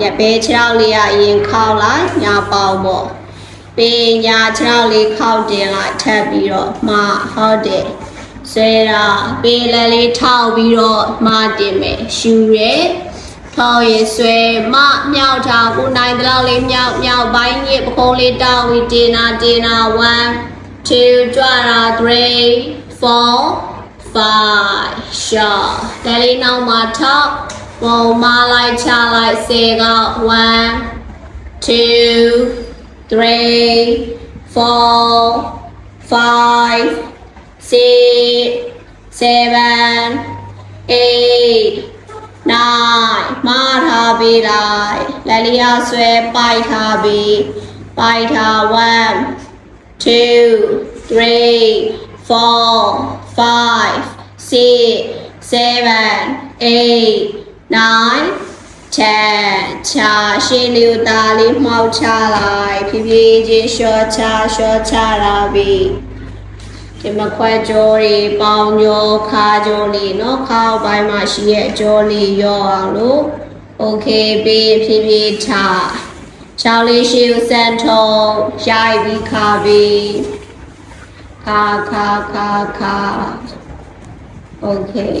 ညဘဲခြေထောက်လေးကအရင်ခောက်လိုက်ညာပေါင်းပေါ့ပြီးရင်ညာခြေထောက်လေးခောက်တင်လိုက်ထပ်ပြီးတော့မှဟုတ်တယ်ဆွဲတာပြီးလက်လေးထောက်ပြီးတော့မှတင်မယ်ရှူရဲထောက်ရင်ဆွဲမမြောက်ထားကိုနိုင်တလောက်လေးမြောက်မြောက်ပိုင်းညစ်ပခုံးလေးတောက်ပြီးတင်နာတင်နာ1 2ကြွတာ3 4 5 shot ဒါလေးနောက်မှာထောက် ပုံမလိုက်ချလိုက်စေက1 2 3 4 5 6 7 8 9မှားထားပေးလိုက်လက်လျာဆွဲပိုက်ထားပြီးပိုက်ထား1 two, three, four, five, six, seven, eight, nine, ten ချာရှင်းလေးကိုဒါလေးမှောက်ချလိုက်ဖြည်းဖြည်းချင်းရှော့ချရှော့ချတာပြီးဒီမခွဲကြောတွေပေါင်ကြောခါကြောလေးเนาะခါအောက်ပိုင်းမှာရှိရဲ့အကြောလေးရောအောင်လို့ okay ပြီးဖြည်းဖြည်းချချောင်းလေးရှေ့ကိုစမ်းထုံးရိုက်ပြီးခါပြီးခါခါခါခါ okay